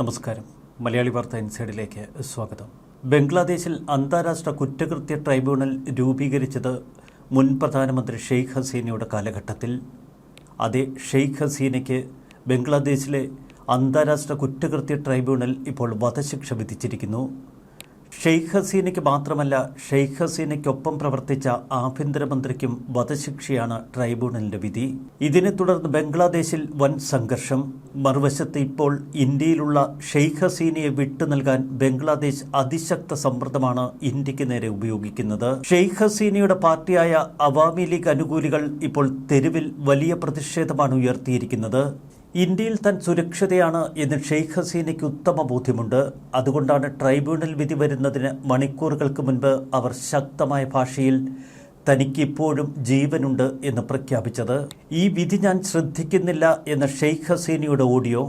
നമസ്കാരം. മലയാളി വാർത്ത ഇൻസൈഡിലേക്ക് സ്വാഗതം. ബംഗ്ലാദേശിൽ അന്താരാഷ്ട്ര കുറ്റകൃത്യ ട്രൈബ്യൂണൽ രൂപീകരിച്ചത് മുൻ പ്രധാനമന്ത്രി ഷെയ്ഖ് ഹസീനയുടെ കാലഘട്ടത്തിൽ. അതേ ഷെയ്ഖ് ഹസീനയ്ക്ക് ബംഗ്ലാദേശിലെ അന്താരാഷ്ട്ര കുറ്റകൃത്യ ട്രൈബ്യൂണൽ ഇപ്പോൾ വധശിക്ഷ വിധിച്ചിരിക്കുന്നു. ഷെയ്ഖ് ഹസീനയ്ക്ക് മാത്രമല്ല ഷെയ്ഖ് ഹസീനയ്ക്കൊപ്പം പ്രവർത്തിച്ച ആഭ്യന്തരമന്ത്രിക്കും വധശിക്ഷയാണ് ട്രൈബ്യൂണലിന്റെ വിധി. ഇതിനെ തുടർന്ന് ബംഗ്ലാദേശിൽ വൻ സംഘർഷം. മറുവശത്ത് ഇപ്പോൾ ഇന്ത്യയിലുള്ള ഷെയ്ഖ് ഹസീനയെ വിട്ടു നൽകാൻ ബംഗ്ലാദേശ് അതിശക്ത സമ്മർദ്ദമാണ് ഇന്ത്യയ്ക്ക് നേരെ ഉപയോഗിക്കുന്നത്. ഷെയ്ഖ് ഹസീനയുടെ പാർട്ടിയായ അവാമി ലീഗ് അനുകൂലികൾ ഇപ്പോൾ തെരുവിൽ വലിയ പ്രതിഷേധമാണ് ഉയർത്തിയിരിക്കുന്നത്. ഇന്ത്യയിൽ താൻ സുരക്ഷിതയാണ് എന്ന് ഷെയ്ഖ് ഹസീനയ്ക്ക് ഉത്തമ ബോധ്യമുണ്ട്. അതുകൊണ്ടാണ് ട്രൈബ്യൂണൽ വിധി വരുന്നതിന് മണിക്കൂറുകൾക്ക് മുൻപ് അവർ ശക്തമായ ഭാഷയിൽ തനിക്കിപ്പോഴും ജീവനുണ്ട് എന്ന് പ്രഖ്യാപിച്ചത്. ഈ വിധി ഞാൻ ശ്രദ്ധിക്കുന്നില്ല എന്ന ഷെയ്ഖ് ഹസീനയുടെ ഓഡിയോ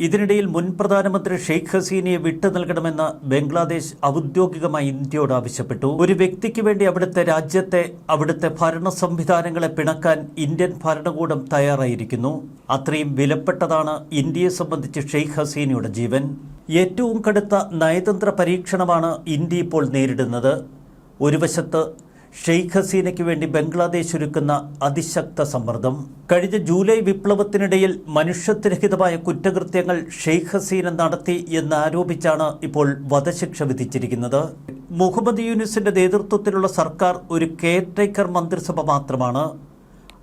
ഇതിനിടയിൽ മുൻ പ്രധാനമന്ത്രി ഷെയ്ഖ് ഹസീനയെ വിട്ടു നൽകണമെന്ന് ബംഗ്ലാദേശ് ഔദ്യോഗികമായി ഇന്ത്യയോട് ആവശ്യപ്പെട്ടു. ഒരു വ്യക്തിക്ക് വേണ്ടി അവിടുത്തെ രാജ്യത്തെ അവിടുത്തെ ഭരണ സംവിധാനങ്ങളെ പിണക്കാൻ ഇന്ത്യൻ ഭരണകൂടം തയ്യാറായിരിക്കുന്നു. അത്രയും വിലപ്പെട്ടതാണ് ഇന്ത്യയെ സംബന്ധിച്ച് ഷെയ്ഖ് ഹസീനയുടെ ജീവൻ. ഏറ്റവും കടുത്ത നയതന്ത്ര പരീക്ഷണമാണ് ഇന്ത്യ ഇപ്പോൾ നേരിടുന്നത്. ഒരു വശത്ത് ഷെയ്ഖ് ഹസീനയ്ക്ക് വേണ്ടി ബംഗ്ലാദേശ് ഒരുക്കുന്ന അതിശക്ത സമ്മർദ്ദം. കഴിഞ്ഞ ജൂലൈ വിപ്ലവത്തിനിടയിൽ മനുഷ്യത്വരഹിതമായ കുറ്റകൃത്യങ്ങൾ ഷെയ്ഖ് ഹസീന നടത്തി എന്നാരോപിച്ചാണ് ഇപ്പോൾ വധശിക്ഷ വിധിച്ചിരിക്കുന്നത്. മുഹമ്മദ് യൂനിസിന്റെ നേതൃത്വത്തിലുള്ള സർക്കാർ ഒരു കെയർടേക്കർ മന്ത്രിസഭ മാത്രമാണ്.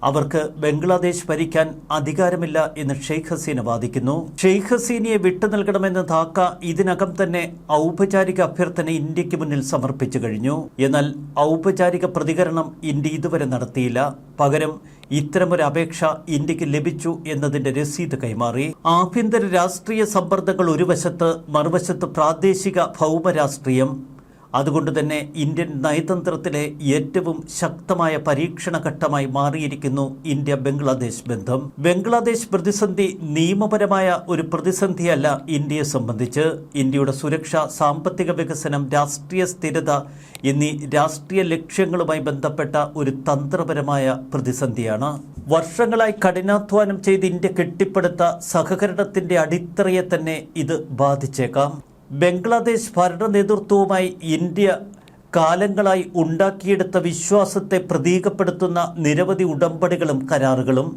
അവർക്ക് ബംഗ്ലാദേശ് ഭരിക്കാൻ അധികാരമില്ല എന്ന് ഷെയ്ഖ് ഹസീന വാദിക്കുന്നു. ഷെയ്ഖ് ഹസീനയെ വിട്ടു നൽകണമെന്ന് ധാക്ക ഇതിനകം തന്നെ ഔപചാരിക അഭ്യർത്ഥന ഇന്ത്യയ്ക്ക് മുന്നിൽ സമർപ്പിച്ചു കഴിഞ്ഞു. എന്നാൽ ഔപചാരിക പ്രതികരണം ഇന്ത്യ ഇതുവരെ നടത്തിയില്ല. പകരം ഇത്തരമൊരു അപേക്ഷ ഇന്ത്യയ്ക്ക് ലഭിച്ചു എന്നതിന്റെ രസീത് കൈമാറി. ആഭ്യന്തര രാഷ്ട്രീയ സമ്മർദ്ദങ്ങൾ ഒരു വശത്ത് മറുവശത്ത് പ്രാദേശിക ഭൗമരാഷ്ട്രീയം അതുകൊണ്ട് തന്നെ ഇന്ത്യൻ നയതന്ത്രത്തിലെ ഏറ്റവും ശക്തമായ പരീക്ഷണ ഘട്ടമായി മാറിയിരിക്കുന്നു ഇന്ത്യ ബംഗ്ലാദേശ് ബന്ധം. ബംഗ്ലാദേശ് പ്രതിസന്ധി നിയമപരമായ ഒരു പ്രതിസന്ധിയല്ല ഇന്ത്യയെ സംബന്ധിച്ച്. ഇന്ത്യയുടെ സുരക്ഷ സാമ്പത്തിക വികസനം രാഷ്ട്രീയ സ്ഥിരത എന്നീ രാഷ്ട്രീയ ലക്ഷ്യങ്ങളുമായി ബന്ധപ്പെട്ട ഒരു തന്ത്രപരമായ പ്രതിസന്ധിയാണ്. വർഷങ്ങളായി കഠിനാധ്വാനം ചെയ്ത് ഇന്ത്യ കെട്ടിപ്പടുത്ത സഹകരണത്തിന്റെ അടിത്തറയെ തന്നെ ഇത് ബാധിച്ചേക്കാം. ബംഗ്ലാദേശ് ഭരണ നേതൃത്വവുമായി ഇന്ത്യ കാലങ്ങളായി ഉണ്ടാക്കിയെടുത്ത വിശ്വാസത്തെ പ്രതീകപ്പെടുത്തുന്ന നിരവധി ഉടമ്പടികളും കരാറുകളും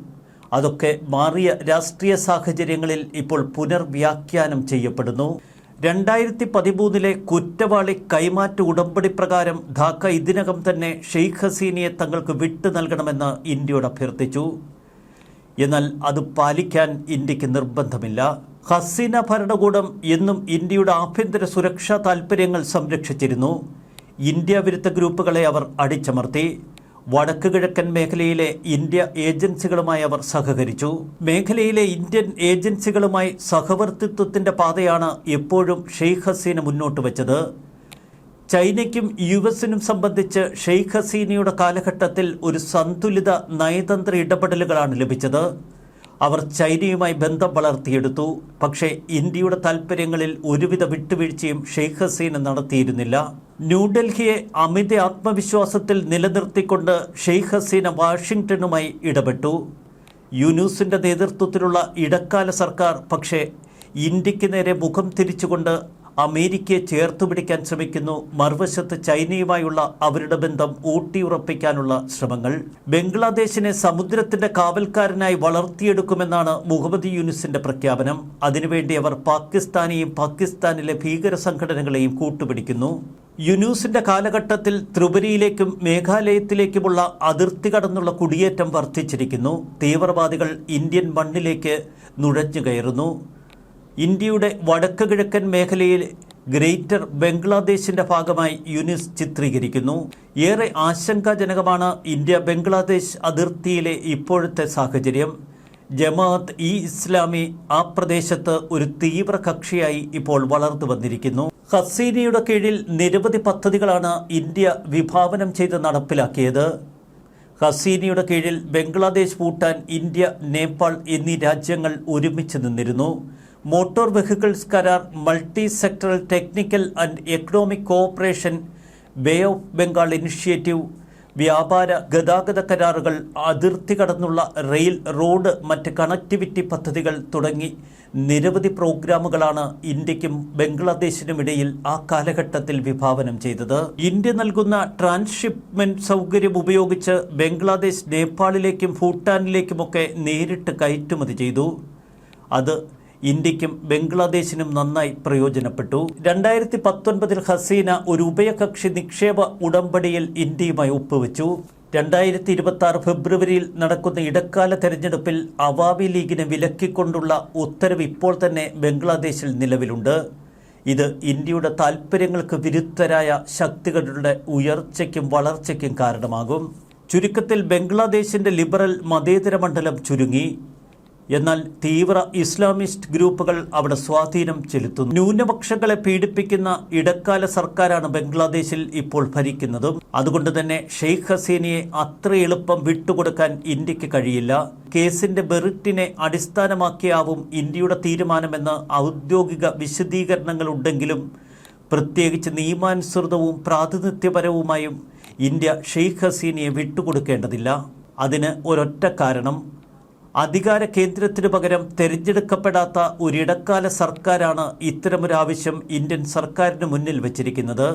അതൊക്കെ മാറിയ രാഷ്ട്രീയ സാഹചര്യങ്ങളിൽ ഇപ്പോൾ പുനർവ്യാഖ്യാനം ചെയ്യപ്പെടുന്നു. രണ്ടായിരത്തി പതിമൂന്നിലെ കുറ്റവാളി കൈമാറ്റ ഉടമ്പടി പ്രകാരം ധാക്ക ഇതിനകം തന്നെ ഷെയ്ഖ് ഹസീനയെ തങ്ങൾക്ക് വിട്ടു നൽകണമെന്ന് ഇന്ത്യയോട് അഭ്യർത്ഥിച്ചു. എന്നാൽ അത് പാലിക്കാൻ ഇന്ത്യയ്ക്ക് നിർബന്ധമില്ല. ഹസീന ഭരണകൂടം എന്നും ഇന്ത്യയുടെ ആഭ്യന്തര സുരക്ഷാ താൽപ്പര്യങ്ങൾ സംരക്ഷിച്ചിരുന്നു. ഇന്ത്യ വിരുദ്ധ ഗ്രൂപ്പുകളെ അവർ അടിച്ചമർത്തി. വടക്ക് കിഴക്കൻ മേഖലയിലെ ഇന്ത്യ ഏജൻസികളുമായി അവർ സഹകരിച്ചു. മേഖലയിലെ ഇന്ത്യൻ ഏജൻസികളുമായി സഹവർത്തിത്വത്തിന്റെ പാതയാണ് എപ്പോഴും ഷെയ്ഖ് ഹസീന മുന്നോട്ട് വച്ചത്. ചൈനയ്ക്കും യു എസിനും സംബന്ധിച്ച് ഷെയ്ഖ് ഹസീനയുടെ കാലഘട്ടത്തിൽ ഒരു സന്തുലിത നയതന്ത്ര ഇടപെടലുകളാണ് ലഭിച്ചത്. അവർ ചൈനയുമായി ബന്ധം വളർത്തിയെടുത്തു. പക്ഷേ ഇന്ത്യയുടെ താൽപ്പര്യങ്ങളിൽ ഒരുവിധ വിട്ടുവീഴ്ചയും ഷെയ്ഖ് ഹസീന നടത്തിയിരുന്നില്ല. ന്യൂഡൽഹിയെ അമിത ആത്മവിശ്വാസത്തിൽ നിലനിർത്തിക്കൊണ്ട് ഷെയ്ഖ് ഹസീന വാഷിംഗ്ടണുമായി ഇടപെട്ടു. യൂനൂസിന്റെ നേതൃത്വത്തിലുള്ള ഇടക്കാല സർക്കാർ പക്ഷേ ഇന്ത്യയ്ക്ക് നേരെ മുഖം തിരിച്ചുകൊണ്ട് അമേരിക്കയെ ചേർത്ത് പിടിക്കാൻ ശ്രമിക്കുന്നു. മറുവശത്ത് ചൈനയുമായുള്ള അവരുടെ ബന്ധം ഊട്ടിയുറപ്പിക്കാനുള്ള ശ്രമങ്ങൾ. ബംഗ്ലാദേശിനെ സമുദ്രത്തിന്റെ കാവൽക്കാരനായി വളർത്തിയെടുക്കുമെന്നാണ് മുഹമ്മദ് യൂനിസിന്റെ പ്രഖ്യാപനം. അതിനുവേണ്ടി അവർ പാകിസ്ഥാനെയും പാകിസ്ഥാനിലെ ഭീകര സംഘടനകളെയും കൂട്ടുപിടിക്കുന്നു. യുനൂസിന്റെ കാലഘട്ടത്തിൽ ത്രിപുരയിലേക്കും മേഘാലയത്തിലേക്കുമുള്ള അതിർത്തി കടന്നുള്ള കുടിയേറ്റം വർദ്ധിച്ചിരിക്കുന്നു. തീവ്രവാദികൾ ഇന്ത്യൻ മണ്ണിലേക്ക് നുഴഞ്ഞു കയറുന്നു ഇന്ത്യയുടെ വടക്ക് കിഴക്കൻ മേഖലയിൽ ഗ്രേറ്റർ ബംഗ്ലാദേശിന്റെ ഭാഗമായി യുനിസ് ചിത്രീകരിക്കുന്നു. ഏറെ ആശങ്കാജനകമാണ് ഇന്ത്യ ബംഗ്ലാദേശ് അതിർത്തിയിലെ ഇപ്പോഴത്തെ സാഹചര്യം. ജമാഅത്ത് ഇ ഇസ്ലാമി ആ പ്രദേശത്ത് ഒരു തീവ്ര കക്ഷിയായി ഇപ്പോൾ വളർന്നു വന്നിരിക്കുന്നു. ഹസീനയുടെ കീഴിൽ നിരവധി പദ്ധതികളാണ് ഇന്ത്യ വിഭാവനം ചെയ്ത് നടപ്പിലാക്കിയത്. ഹസീനയുടെ കീഴിൽ ബംഗ്ലാദേശ് ഭൂട്ടാൻ ഇന്ത്യ നേപ്പാൾ എന്നീ രാജ്യങ്ങൾ ഒരുമിച്ച് നിന്നിരുന്നു. മോട്ടോർ വെഹിക്കിൾസ് കരാർ multi sectoral technical and economic cooperation bay of Bengal initiative വ്യാപാര ഗതാഗത കരാറുകൾ അതിർത്തി കടന്നുള്ള റെയിൽ റോഡ് മറ്റ് കണക്ടിവിറ്റി പദ്ധതികൾ തുടങ്ങി നിരവധി പ്രോഗ്രാമുകളാണ് ഇന്ത്യക്കും ബംഗ്ലാദേശിനും ഇടയിൽ ആ കാലഘട്ടത്തിൽ വിഭാവനം ചെയ്തത്. ഇന്ത്യ നൽകുന്ന ട്രാൻസ്ഷിപ്മെന്റ് സൗകര്യം ഉപയോഗിച്ച് ബംഗ്ലാദേശ് നേപ്പാളിലേക്കും ഭൂട്ടാനിലേക്കുമൊക്കെ നേരിട്ട് കയറ്റുമതി ചെയ്തു. അത് ഇന്ത്യക്കും ബംഗ്ലാദേശിനും നന്നായി പ്രയോജനപ്പെട്ടു. രണ്ടായിരത്തി പത്തൊൻപതിൽ ഹസീന ഒരു ഉഭയകക്ഷി നിക്ഷേപ ഉടമ്പടിയിൽ ഇന്ത്യയുമായി ഒപ്പുവെച്ചു. രണ്ടായിരത്തി ഇരുപത്തി ആറ് ഫെബ്രുവരിയിൽ നടക്കുന്ന ഇടക്കാല തെരഞ്ഞെടുപ്പിൽ അവാമി ലീഗിനെ വിലക്കിക്കൊണ്ടുള്ള ഉത്തരവ് ഇപ്പോൾ തന്നെ ബംഗ്ലാദേശിൽ നിലവിലുണ്ട്. ഇത് ഇന്ത്യയുടെ താൽപ്പര്യങ്ങൾക്ക് വിരുദ്ധരായ ശക്തികളുടെ ഉയർച്ചയ്ക്കും വളർച്ചയ്ക്കും കാരണമാകും. ചുരുക്കത്തിൽ ബംഗ്ലാദേശിന്റെ ലിബറൽ മതേതര മണ്ഡലം ചുരുങ്ങി. എന്നാൽ തീവ്ര ഇസ്ലാമിസ്റ്റ് ഗ്രൂപ്പുകൾ അവിടെ സ്വാധീനം ചെലുത്തുന്നു. ന്യൂനപക്ഷങ്ങളെ പീഡിപ്പിക്കുന്ന ഇടക്കാല സർക്കാരാണ് ബംഗ്ലാദേശിൽ ഇപ്പോൾ ഭരിക്കുന്നതും. അതുകൊണ്ട് തന്നെ ഷെയ്ഖ് ഹസീനയെ അത്ര എളുപ്പം വിട്ടുകൊടുക്കാൻ ഇന്ത്യയ്ക്ക് കഴിയില്ല. കേസിന്റെ ബെറിറ്റിനെ അടിസ്ഥാനമാക്കിയാവും ഇന്ത്യയുടെ തീരുമാനമെന്ന് ഔദ്യോഗിക വിശദീകരണങ്ങളുണ്ടെങ്കിലും പ്രത്യേകിച്ച് നിയമാനുസൃതവും പ്രാതിനിധ്യപരവുമായും ഇന്ത്യ ഷെയ്ഖ് ഹസീനയെ വിട്ടുകൊടുക്കേണ്ടതില്ല. അതിന് ഒരൊറ്റ കാരണം. അധികാര കേന്ദ്രത്തിനു പകരം തെരഞ്ഞെടുക്കപ്പെടാത്ത ഒരിടക്കാല സർക്കാരാണ് ഇത്തരമൊരാവശ്യം ഇന്ത്യൻ സർക്കാരിന് മുന്നിൽ വച്ചിരിക്കുന്നത്.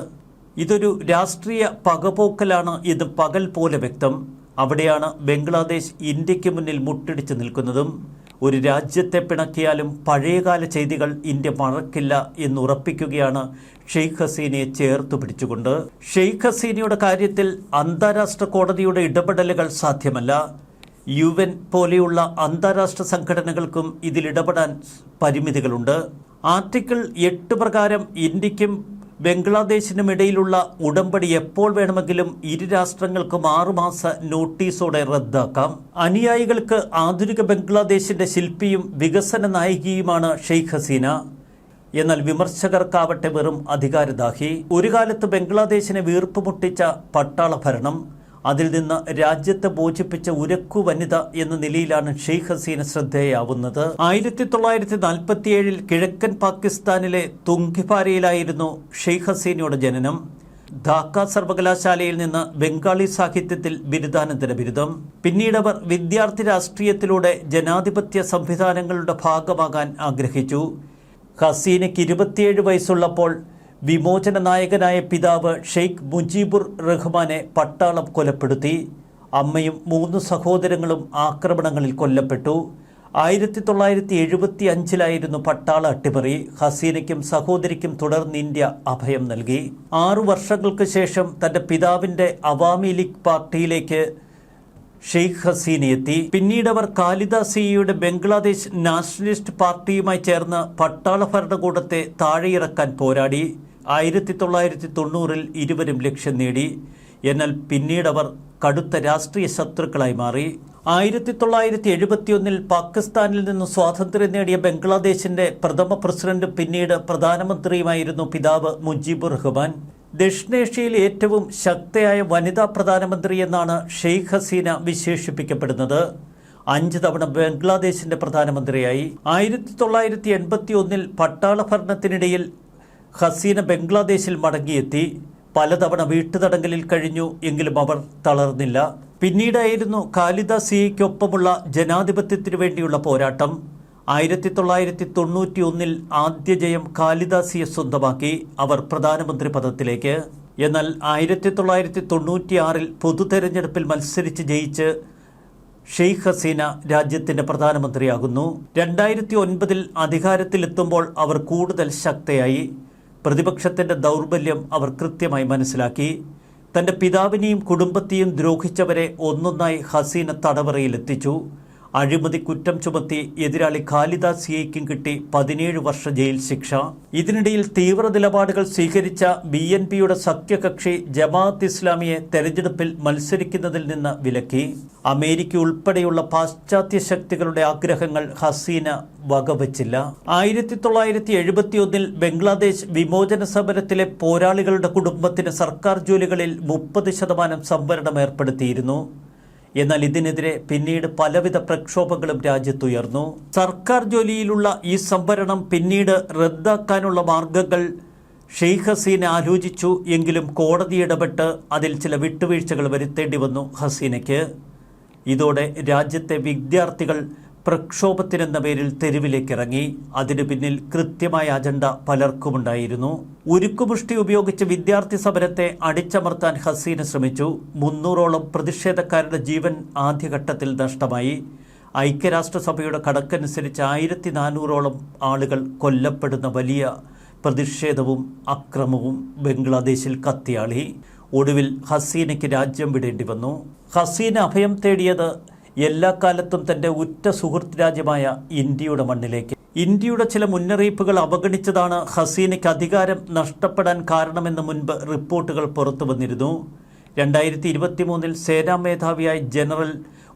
ഇതൊരു രാഷ്ട്രീയ പകപോക്കലാണ് ഇത് പകൽ പോലെ വ്യക്തം. അവിടെയാണ് ബംഗ്ലാദേശ് ഇന്ത്യയ്ക്ക് മുന്നിൽ മുട്ടിടിച്ചു നിൽക്കുന്നതും. ഒരു രാജ്യത്തെ പിണക്കിയാലും പഴയകാല ചെയ്തികൾ ഇന്ത്യ മറക്കില്ല എന്ന് ഉറപ്പിക്കുകയാണ് ഷെയ്ഖ് ഹസീനയെ ചേർത്തു പിടിച്ചുകൊണ്ട്. ഷെയ്ഖ് ഹസീനയുടെ കാര്യത്തിൽ അന്താരാഷ്ട്ര കോടതിയുടെ ഇടപെടലുകൾ സാധ്യമല്ല. യു എൻ പോലെയുള്ള അന്താരാഷ്ട്ര സംഘടനകൾക്കും ഇതിലിടപെടാൻ പരിമിതികളുണ്ട്. ആർട്ടിക്കിൾ എട്ട് പ്രകാരം ഇന്ത്യക്കും ബംഗ്ലാദേശിനും ഇടയിലുള്ള ഉടമ്പടി എപ്പോൾ വേണമെങ്കിലും ഇരു രാഷ്ട്രങ്ങൾക്കും ആറുമാസ നോട്ടീസോടെ റദ്ദാക്കാം. അനുയായികൾക്ക് ആധുനിക ബംഗ്ലാദേശിന്റെ ശില്പിയും വികസന നായികയുമാണ് ഷെയ്ഖ് ഹസീന. എന്നാൽ വിമർശകർക്കാവട്ടെ വെറും അധികാരദാഹി. ഒരു കാലത്ത് ബംഗ്ലാദേശിനെ വീർപ്പുമുട്ടിച്ച പട്ടാള ഭരണം അതിൽ നിന്ന് രാജ്യത്തെ ബോധിപ്പിച്ച ഉരക്കു വനിത എന്ന നിലയിലാണ് ഷെയ്ഖ് ഹസീന ശ്രദ്ധേയാവുന്നത്. ആയിരത്തി തൊള്ളായിരത്തി നാൽപ്പത്തിയേഴിൽ കിഴക്കൻ പാകിസ്ഥാനിലെ തുങ്കിപാരയിലായിരുന്നു ഷെയ്ഖ് ഹസീനയുടെ ജനനം. ധാക്ക സർവകലാശാലയിൽ നിന്ന് ബംഗാളി സാഹിത്യത്തിൽ ബിരുദാനന്തര ബിരുദം. പിന്നീട് അവർ വിദ്യാർത്ഥി രാഷ്ട്രീയത്തിലൂടെ ജനാധിപത്യ സംവിധാനങ്ങളുടെ ഭാഗമാകാൻ ആഗ്രഹിച്ചു. ഹസീനയ്ക്ക് ഇരുപത്തിയേഴ് വയസ്സുള്ളപ്പോൾ വിമോചന നായകനായ പിതാവ് ഷെയ്ഖ് മുജീബുർ റഹ്മാനെ പട്ടാളം കൊലപ്പെടുത്തി. അമ്മയും മൂന്ന് സഹോദരങ്ങളും ആക്രമണങ്ങളിൽ കൊല്ലപ്പെട്ടു. ആയിരത്തി തൊള്ളായിരത്തി എഴുപത്തി അഞ്ചിലായിരുന്നു പട്ടാള അട്ടിമറി. ഹസീനയ്ക്കും സഹോദരിക്കും തുടർന്ന് ഇന്ത്യ അഭയം നൽകി. ആറു വർഷങ്ങൾക്ക് ശേഷം തന്റെ പിതാവിന്റെ അവാമി ലീഗ് പാർട്ടിയിലേക്ക് ഷെയ്ഖ് ഹസീന എത്തി. പിന്നീട് അവർ കാലിദാസിയുടെ ബംഗ്ലാദേശ് നാഷണലിസ്റ്റ് പാർട്ടിയുമായി ചേർന്ന് പട്ടാള ഭരണകൂടത്തെ താഴെയിറക്കാൻ പോരാടി. ആയിരത്തി തൊള്ളായിരത്തി തൊണ്ണൂറിൽ ഇരുവരും ലക്ഷ്യം നേടി. എന്നാൽ പിന്നീട് അവർ കടുത്ത രാഷ്ട്രീയ ശത്രുക്കളായി മാറി. ആയിരത്തി തൊള്ളായിരത്തി എഴുപത്തിയൊന്നിൽ പാകിസ്ഥാനിൽ നിന്ന് സ്വാതന്ത്ര്യം നേടിയ ബംഗ്ലാദേശിന്റെ പ്രഥമ പ്രസിഡന്റ് പിന്നീട് പ്രധാനമന്ത്രിയുമായിരുന്നു പിതാവ് മുജീബുർ റഹ്മാൻ. ദക്ഷിണേഷ്യയിൽ ഏറ്റവും ശക്തയായ വനിതാ പ്രധാനമന്ത്രി എന്നാണ് ഷെയ്ഖ് ഹസീന വിശേഷിപ്പിക്കപ്പെടുന്നത്. അഞ്ച് തവണ ബംഗ്ലാദേശിന്റെ പ്രധാനമന്ത്രിയായി. ആയിരത്തി തൊള്ളായിരത്തി എൺപത്തി ഒന്നിൽ പട്ടാള ഭരണത്തിനിടയിൽ ഹസീന ബംഗ്ലാദേശിൽ മടങ്ങിയെത്തി. പലതവണ വീട്ടുതടങ്കലിൽ കഴിഞ്ഞു. എങ്കിലും അവർ തളർന്നില്ല. പിന്നീടായിരുന്നു കാലിദാസിയയ്ക്കൊപ്പമുള്ള ജനാധിപത്യത്തിനു വേണ്ടിയുള്ള പോരാട്ടം. ആയിരത്തി തൊള്ളായിരത്തി തൊണ്ണൂറ്റി ഒന്നിൽ ആദ്യ ജയം കാലിദാസിയെ സ്വന്തമാക്കി. അവർ പ്രധാനമന്ത്രി പദത്തിലേക്ക്. എന്നാൽ ആയിരത്തി തൊള്ളായിരത്തി തൊണ്ണൂറ്റിയാറിൽ പൊതു തെരഞ്ഞെടുപ്പിൽ മത്സരിച്ച് ജയിച്ച് ഷെയ്ഖ് ഹസീന രാജ്യത്തിന്റെ പ്രധാനമന്ത്രിയാകുന്നു. രണ്ടായിരത്തി ഒൻപതിൽ അധികാരത്തിലെത്തുമ്പോൾ അവർ കൂടുതൽ ശക്തയായി. പ്രതിപക്ഷത്തിന്റെ ദൗർബല്യം അവർ കൃത്യമായി മനസ്സിലാക്കി. തന്റെ പിതാവിനെയും കുടുംബത്തെയും ദ്രോഹിച്ചവരെ ഒന്നൊന്നായി ഹസീന തടവറയിലെത്തിച്ചു. അഴിമതി കുറ്റം ചുമത്തി എതിരാളി കാലിദാസ് സിയയ്ക്കും കിട്ടി പതിനേഴ് വർഷ ജയിൽ ശിക്ഷ. ഇതിനിടയിൽ തീവ്ര നിലപാടുകൾ സ്വീകരിച്ച ബി എൻ പിയുടെ സഖ്യകക്ഷി ജമാഅത്ത് ഇസ്ലാമിയെ തെരഞ്ഞെടുപ്പിൽ മത്സരിക്കുന്നതിൽ നിന്ന് വിലക്കി. അമേരിക്ക ഉൾപ്പെടെയുള്ള പാശ്ചാത്യ ശക്തികളുടെ ആഗ്രഹങ്ങൾ ഹസീന വകവച്ചില്ല. ആയിരത്തി തൊള്ളായിരത്തി എഴുപത്തിയൊന്നിൽ ബംഗ്ലാദേശ് വിമോചന സമരത്തിലെ പോരാളികളുടെ കുടുംബത്തിന് സർക്കാർ ജോലികളിൽ മുപ്പത് ശതമാനം സംവരണം ഏർപ്പെടുത്തിയിരുന്നു. എന്നാൽ ഇതിനെതിരെ പിന്നീട് പലവിധ പ്രക്ഷോഭങ്ങളും രാജ്യത്തുയർന്നു. സർക്കാർ ജോലിയിലുള്ള ഈ സംവരണം പിന്നീട് റദ്ദാക്കാനുള്ള മാർഗങ്ങൾ ഷെയ്ഖ് ഹസീന ആലോചിച്ചു എങ്കിലും കോടതി ഇടപെട്ട് അതിൽ ചില വിട്ടുവീഴ്ചകൾ വരുത്തേണ്ടി വന്നു ഹസീനയ്ക്ക്. ഇതോടെ രാജ്യത്തെ വിദ്യാർത്ഥികൾ പ്രക്ഷോഭത്തിനെന്ന പേരിൽ തെരുവിലേക്കിറങ്ങി. അതിനു പിന്നിൽ കൃത്യമായ അജണ്ട പലർക്കുമുണ്ടായിരുന്നു. ഉരുക്കുമുഷ്ടി ഉപയോഗിച്ച് വിദ്യാർത്ഥി സമരത്തെ അടിച്ചമർത്താൻ ഹസീന ശ്രമിച്ചു. മുന്നൂറോളം പ്രതിഷേധക്കാരുടെ ജീവൻ ആദ്യഘട്ടത്തിൽ നഷ്ടമായി. ഐക്യരാഷ്ട്രസഭയുടെ കടക്കനുസരിച്ച് ആയിരത്തി നാനൂറോളം ആളുകൾ കൊല്ലപ്പെടുന്ന വലിയ പ്രതിഷേധവും അക്രമവും ബംഗ്ലാദേശിൽ കത്തിയാളി. ഒടുവിൽ ഹസീനയ്ക്ക് രാജ്യം വിടേണ്ടി വന്നു. ഹസീന അഭയം തേടിയത് എല്ലാ കാലത്തും തന്റെ ഉറ്റ സുഹൃത്ത് രാജ്യമായ ഇന്ത്യയുടെ മണ്ണിലേക്ക്. ഇന്ത്യയുടെ ചില മുന്നറിയിപ്പുകൾ അവഗണിച്ചതാണ് ഹസീനയ്ക്ക് അധികാരം നഷ്ടപ്പെടാൻ കാരണമെന്ന് മുൻപ് റിപ്പോർട്ടുകൾ പുറത്തു വന്നിരുന്നു. രണ്ടായിരത്തി ഇരുപത്തി മൂന്നിൽ സേനാ മേധാവിയായി ജനറൽ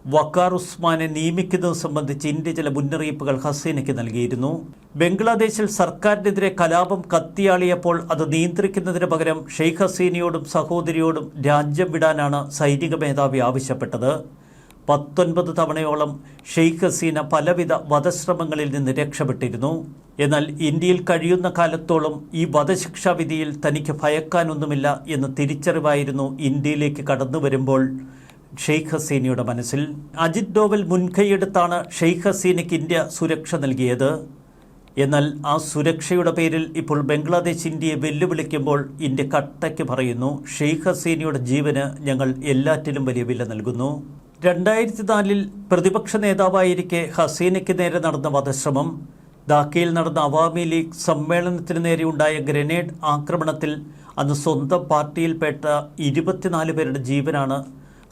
വക്കാർ ഉസ്മാനെ നിയമിക്കുന്നത് സംബന്ധിച്ച് ഇന്ത്യ ചില മുന്നറിയിപ്പുകൾ ഹസീനയ്ക്ക് നൽകിയിരുന്നു. ബംഗ്ലാദേശിൽ സർക്കാരിനെതിരെ കലാപം കത്തിയാളിയപ്പോൾ അത് നിയന്ത്രിക്കുന്നതിന് പകരം ഷെയ്ഖ് ഹസീനയോടും സഹോദരിയോടും രാജ്യം വിടാനാണ് സൈനിക മേധാവി ആവശ്യപ്പെട്ടത്. പത്തൊൻപത് തവണയോളം ഷെയ്ഖ് ഹസീന പലവിധ വധശ്രമങ്ങളിൽ നിന്ന് രക്ഷപ്പെട്ടിരുന്നു. എന്നാൽ ഇന്ത്യയിൽ കഴിയുന്ന കാലത്തോളം ഈ വധശിക്ഷാ വിധിയിൽ തനിക്ക് ഭയക്കാനൊന്നുമില്ല എന്ന് തിരിച്ചറിവായിരുന്നു ഇന്ത്യയിലേക്ക് കടന്നു വരുമ്പോൾ ഷെയ്ഖ് ഹസീനയുടെ മനസ്സിൽ. അജിത് ഡോവൽ മുൻകൈയെടുത്താണ് ഷെയ്ഖ് ഹസീനയ്ക്ക് ഇന്ത്യ സുരക്ഷ നൽകിയത്. എന്നാൽ ആ സുരക്ഷയുടെ പേരിൽ ഇപ്പോൾ ബംഗ്ലാദേശ് ഇന്ത്യയെ വെല്ലുവിളിക്കുമ്പോൾ ഇന്ത്യ കട്ടയ്ക്ക് പറയുന്നു ഷെയ്ഖ് ഹസീനയുടെ ജീവന് ഞങ്ങൾ എല്ലാറ്റിലും വലിയ വില നൽകുന്നു. രണ്ടായിരത്തി നാലിൽ പ്രതിപക്ഷ നേതാവായിരിക്കെ ഹസീനയ്ക്ക് നേരെ നടന്ന വധശ്രമം. ധാക്കയിൽ നടന്ന അവാമി ലീഗ് സമ്മേളനത്തിന് നേരെയുണ്ടായ ഗ്രനേഡ് ആക്രമണത്തിൽ അന്ന് സ്വന്തം പാർട്ടിയിൽപ്പെട്ട ഇരുപത്തിനാല് പേരുടെ ജീവനാണ്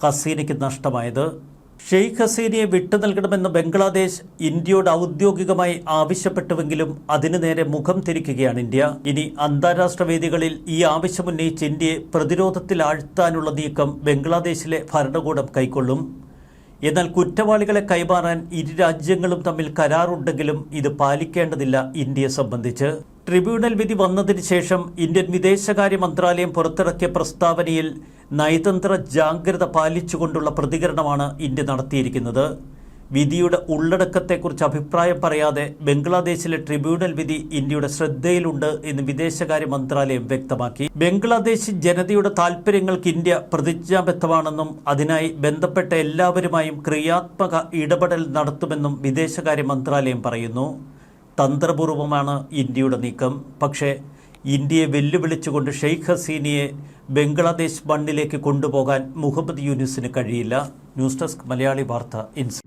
ഹസീനയ്ക്ക് നഷ്ടമായത്. ഷെയ്ഖ് ഹസീനയെ വിട്ടു നൽകണമെന്ന് ബംഗ്ലാദേശ് ഇന്ത്യയോട് ഔദ്യോഗികമായി ആവശ്യപ്പെട്ടുവെങ്കിലും അതിനു നേരെ മുഖം തിരിക്കുകയാണ് ഇന്ത്യ. ഇനി അന്താരാഷ്ട്ര വേദികളിൽ ഈ ആവശ്യമുന്നയിച്ച് ഇന്ത്യയെ പ്രതിരോധത്തിലാഴ്ത്താനുള്ള നീക്കം ബംഗ്ലാദേശിലെ ഭരണകൂടം കൈക്കൊള്ളും. എന്നാൽ കുറ്റവാളികളെ കൈമാറാൻ ഇരു രാജ്യങ്ങളും തമ്മിൽ കരാറുണ്ടെങ്കിലും ഇത് പാലിക്കേണ്ടതില്ല ഇന്ത്യയെ സംബന്ധിച്ച്. ട്രിബ്യൂണൽ വിധി വന്നതിന് ശേഷം ഇന്ത്യൻ വിദേശകാര്യ മന്ത്രാലയം പുറത്തിറക്കിയ പ്രസ്താവനയിൽ നയതന്ത്ര ജാഗ്രത പാലിച്ചുകൊണ്ടുള്ള പ്രതികരണമാണ് ഇന്ത്യ നടത്തിയിരിക്കുന്നത്. വിധിയുടെ ഉള്ളടക്കത്തെക്കുറിച്ച് അഭിപ്രായം പറയാതെ ബംഗ്ലാദേശിലെ ട്രിബ്യൂണൽ വിധി ഇന്ത്യയുടെ ശ്രദ്ധയിലുണ്ട് എന്ന് വിദേശകാര്യ മന്ത്രാലയം വ്യക്തമാക്കി. ബംഗ്ലാദേശ് ജനതയുടെ താൽപ്പര്യങ്ങൾക്ക് ഇന്ത്യ പ്രതിജ്ഞാബദ്ധമാണെന്നും അതിനായി ബന്ധപ്പെട്ട എല്ലാവരുമായും ക്രിയാത്മക ഇടപെടൽ നടത്തുമെന്നും വിദേശകാര്യ മന്ത്രാലയം പറയുന്നു. തന്ത്രപൂർവമാണ് ഇന്ത്യയുടെ നീക്കം. പക്ഷേ ഇന്ത്യയെ വെല്ലുവിളിച്ചുകൊണ്ട് ഷെയ്ഖ് ഹസീനയെ ബംഗ്ലാദേശ് മണ്ണിലേക്ക് കൊണ്ടുപോകാൻ മുഹമ്മദ് യൂനിസിന് കഴിയില്ല. ന്യൂസ് ഡെസ്ക് മലയാളി വാർത്ത ഇൻസ്